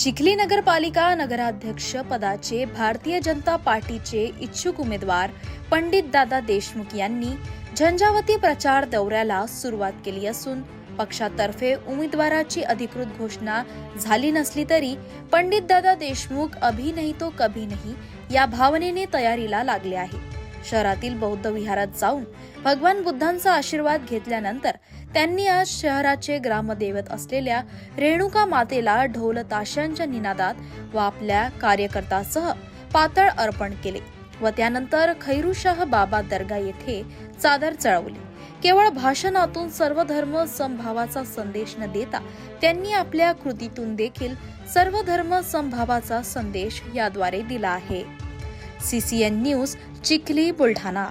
Chikhli नगरपालिका नगराध्यक्ष पदाचे भारतीय जनता पार्टीचे इच्छुक उमेदवार पंडित दादा देशमुख यांनी झंझावती प्रचार दौऱ्याला सुरुवात केली असून पक्षातर्फे उमेदवाराची अधिकृत घोषणा झाली नसली तरी पंडित दादा देशमुख अभी नाही तो कभी नाही या भावनेने तयारीला लागले आहे. शहरातील बौद्ध विहारात जाऊन भगवान बुद्धांचा आशीर्वाद घेतल्यानंतर त्यांनी आज शहराचे ग्रामदैवत असलेल्या रेणुका मातेला ढोल ताशांच्या निनादात व आपल्या कार्यकर्त्यासह पातळ अर्पण केले व त्यानंतर खैरुशाह बाबा दर्गा येथे चादर चढवली. केवळ भाषणातून सर्व धर्म समभावाचा संदेश न देता त्यांनी आपल्या कृतीतून देखील सर्व धर्म समभावाचा संदेश याद्वारे दिला आहे. CCN news Chikhli Buldhana.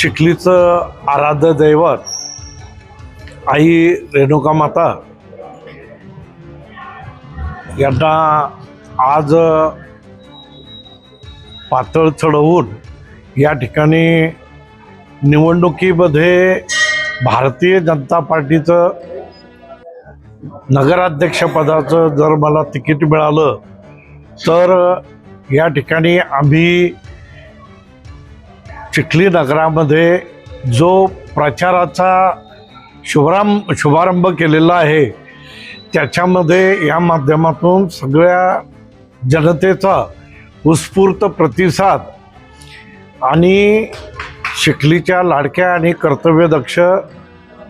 चिखलीचं आराध्य दैवत आई रेणुका माता यांना आज पातळ चढवून या ठिकाणी निवडणुकीमध्ये भारतीय जनता पार्टीचं नगराध्यक्षपदाचं जर मला तिकीट मिळालं तर या ठिकाणी आम्ही चिखली नगरामध्ये जो प्रचाराचा शुभराम शुभारंभ केलेला आहे त्याच्यामध्ये या माध्यमातून सगळ्या जनतेचा उत्स्फूर्त प्रतिसाद आणि चिखलीच्या लाडक्या आणि कर्तव्यदक्ष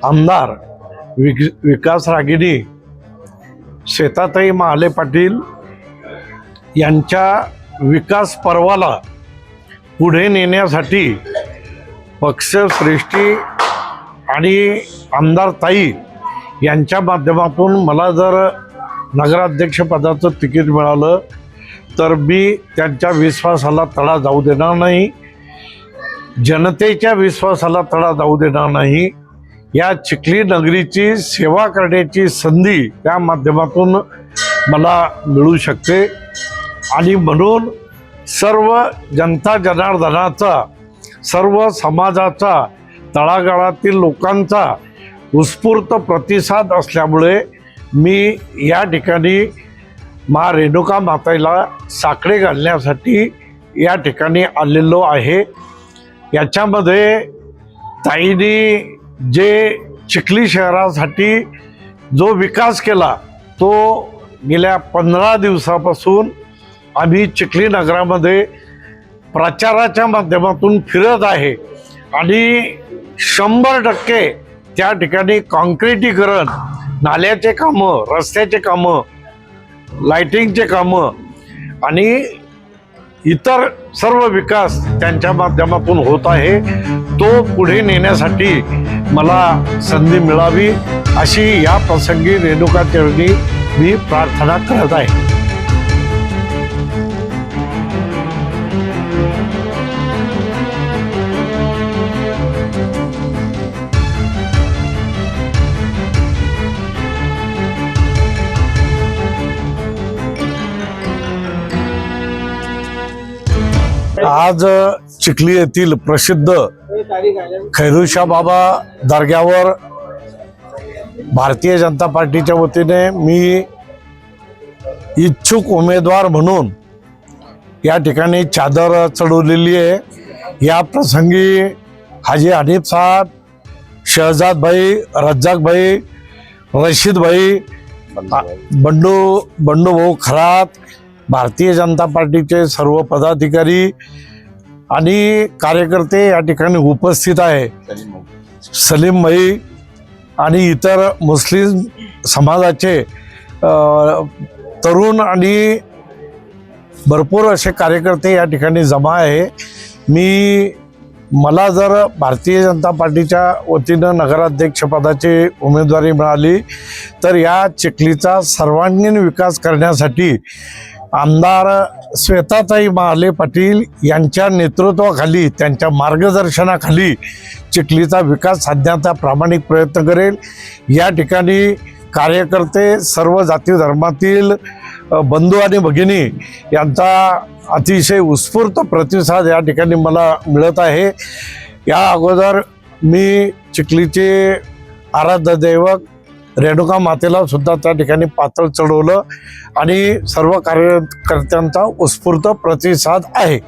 आमदार विक विकास रागिनी शेताताई महाले पाटील यांच्या विकास पर्वाला पुढे नेण्यासाठी पक्षश्रेष्ठी आणि आमदार ताई यांच्या माध्यमातून मला जर नगराध्यक्षपदाचं तिकीट मिळालं तर मी त्यांच्या विश्वासाला तडा जाऊ देणार नाही. जनतेच्या विश्वासाला तडा जाऊ देणार नाही. या चिखली नगरीची सेवा करण्याची संधी त्या माध्यमातून मला मिळू शकते. आणि म्हणून सर्व जनता जनार्दनाचा सर्व समाजाचा तळागाळातील लोकांचा उत्स्फूर्त प्रतिसाद असल्यामुळे मी या ठिकाणी मा रेणुका माताईला साकडे घालण्यासाठी या ठिकाणी आलेलो आहे. याच्यामध्ये ताईने जे चिखली शहरासाठी जो विकास केला तो गेल्या पंधरा दिवसापासून आम्ही चिखली नगरामध्ये प्रचाराच्या माध्यमातून फिरत आहे. आणि शंभर टक्के त्या ठिकाणी कॉन्क्रिटीकरण नाल्याचे कामं रस्त्याचे कामं लायटिंगचे कामं आणि इतर सर्व विकास त्यांच्या माध्यमातून होत आहे. तो पुढे नेण्यासाठी मला संधी मिळावी अशी या प्रसंगी रेणुका चरणी मी प्रार्थना करत आहे. आज चिखली येथील प्रसिद्ध खैरुशा बाबा दर्ग्यावर भारतीय जनता पार्टीच्या वतीने मी इच्छुक उमेदवार म्हणून या ठिकाणी चादर चढवलेली आहे. या प्रसंगी हाजी हनीफ साहेब शहजादभाई रज्जाकभाई रशीदभाई बंडू बंडू भाऊ खरात भारतीय जनता पार्टीचे सर्व पदाधिकारी आणि कार्यकर्ते या ठिकाणी उपस्थित आहे. सलीम भाई आणि इतर मुस्लिम समाजाचे तरुण आणि भरपूर असे कार्यकर्ते या ठिकाणी जमा आहे. मी मला जर भारतीय जनता पार्टीच्या वतीनं नगराध्यक्षपदाची उमेदवारी मिळाली तर या चिखलीचा सर्वांगीण विकास करण्यासाठी आमदार श्वेताताई महाले पाटील यांच्या नेतृत्वाखाली त्यांच्या मार्गदर्शनाखाली चिखलीचा विकास साधण्याचा प्रामाणिक प्रयत्न करेल. या ठिकाणी कार्यकर्ते सर्व जाती धर्मातील बंधू आणि भगिनी यांचा अतिशय उत्स्फूर्त प्रतिसाद या ठिकाणी मला मिळत आहे. या अगोदर मी चिखलीचे आराध्य दैवक रेणुका मातेला सुद्धा त्या ठिकाणी पातळ चढवलं आणि सर्व कार्यकर्त्यांचा उत्स्फूर्त प्रतिसाद आहे.